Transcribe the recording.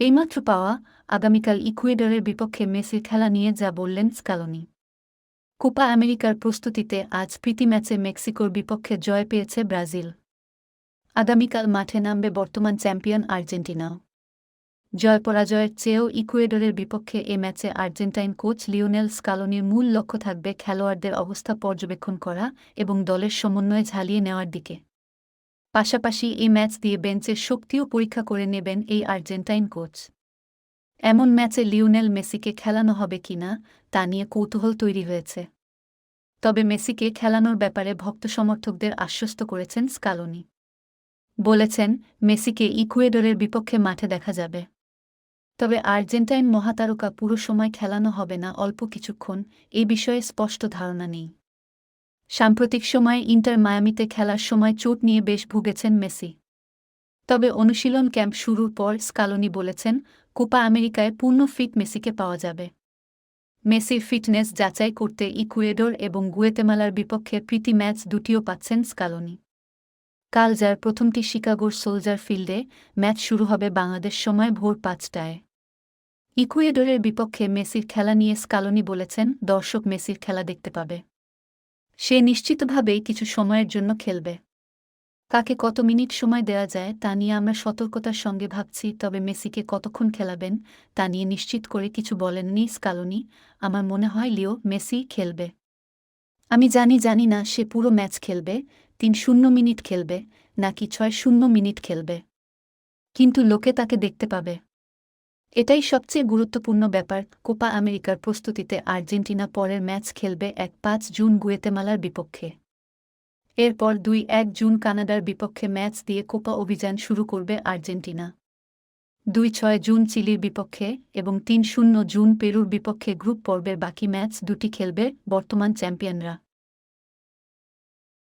এইমাত্র পাওয়া আগামীকাল ইকুয়েডরের বিপক্ষে মেসির খেলা নিয়ে যা বললেন স্কালোনি। কোপা আমেরিকার প্রস্তুতিতে আজ প্রীতি ম্যাচে মেক্সিকোর বিপক্ষে জয় পেয়েছে ব্রাজিল। আগামীকাল মাঠে নামবে বর্তমান চ্যাম্পিয়ন আর্জেন্টিনাও জয় পরাজয়ের চেয়েও ইকুয়েডরের বিপক্ষে এ ম্যাচে আর্জেন্টাইন কোচ লিওনেল স্কালোনির মূল লক্ষ্য থাকবে খেলোয়াড়দের অবস্থা পর্যবেক্ষণ করা এবং দলের সমন্বয়ে ঝালিয়ে নেওয়ার দিকে। পাশাপাশি এই ম্যাচ দিয়ে বেঞ্চের শক্তিও পরীক্ষা করে নেবেন এই আর্জেন্টাইন কোচ। এমন ম্যাচে লিওনেল মেসিকে খেলানো হবে কিনা তা নিয়ে কৌতূহল তৈরি হয়েছে। তবে মেসিকে খেলানোর ব্যাপারে ভক্ত সমর্থকদের আশ্বস্ত করেছেন স্কালোনি। বলেছেন, মেসিকে ইকুয়েডরের বিপক্ষে মাঠে দেখা যাবে। তবে আর্জেন্টাইন মহাতারকা পুরো সময় খেলানো হবে না অল্প কিছুক্ষণ, এ বিষয়ে স্পষ্ট ধারণা নেই। সাম্প্রতিক সময়ে ইন্টার মায়ামিতে খেলার সময় চোট নিয়ে বেশ ভুগেছেন মেসি। তবে অনুশীলন ক্যাম্প শুরুর পর স্কালোনি বলেছেন, কোপা আমেরিকায় পূর্ণ ফিট মেসিকে পাওয়া যাবে। মেসির ফিটনেস যাচাই করতে ইকুয়েডর এবং গুয়েতেমালার বিপক্ষে প্রীতি ম্যাচ দুটিও পাচ্ছেন স্কালোনি। কাল যার প্রথমটি শিকাগোর সোলজার ফিল্ডে ম্যাচ শুরু হবে বাংলাদেশ সময় ভোর পাঁচটায়। ইকুয়েডরের বিপক্ষে মেসির খেলা নিয়ে স্কালোনি বলেছেন, দর্শক মেসির খেলা দেখতে পাবে। সে নিশ্চিতভাবেই কিছু সময়ের জন্য খেলবে। কাকে কত মিনিট সময় দেওয়া যায় তা নিয়ে আমরা সতর্কতার সঙ্গে ভাবছি, তবে মেসিকে কতক্ষণ খেলাবেন তা নিয়ে নিশ্চিত করে কিছু বলেননি স্কালোনি। আমার মনে হয় লিও মেসি খেলবে। আমি জানি জানি না সে পুরো ম্যাচ খেলবে, তিন শূন্য মিনিট খেলবে, নাকি ছয় শূন্য মিনিট খেলবে। কিন্তু লোকে তাকে দেখতে পাবে। এটাই সবচেয়ে গুরুত্বপূর্ণ ব্যাপার, কোপা আমেরিকার প্রস্তুতিতে আর্জেন্টিনা পরের ম্যাচ খেলবে এক পাঁচ জুন গুয়েতেমালার বিপক্ষে। এরপর দুই এক জুন কানাডার বিপক্ষে ম্যাচ দিয়ে কোপা অভিযান শুরু করবে আর্জেন্টিনা। দুই ছয় জুন চিলির বিপক্ষে এবং তিন শূন্য জুন পেরুর বিপক্ষে গ্রুপ পর্বের বাকি ম্যাচ দুটি খেলবে বর্তমান চ্যাম্পিয়নরা।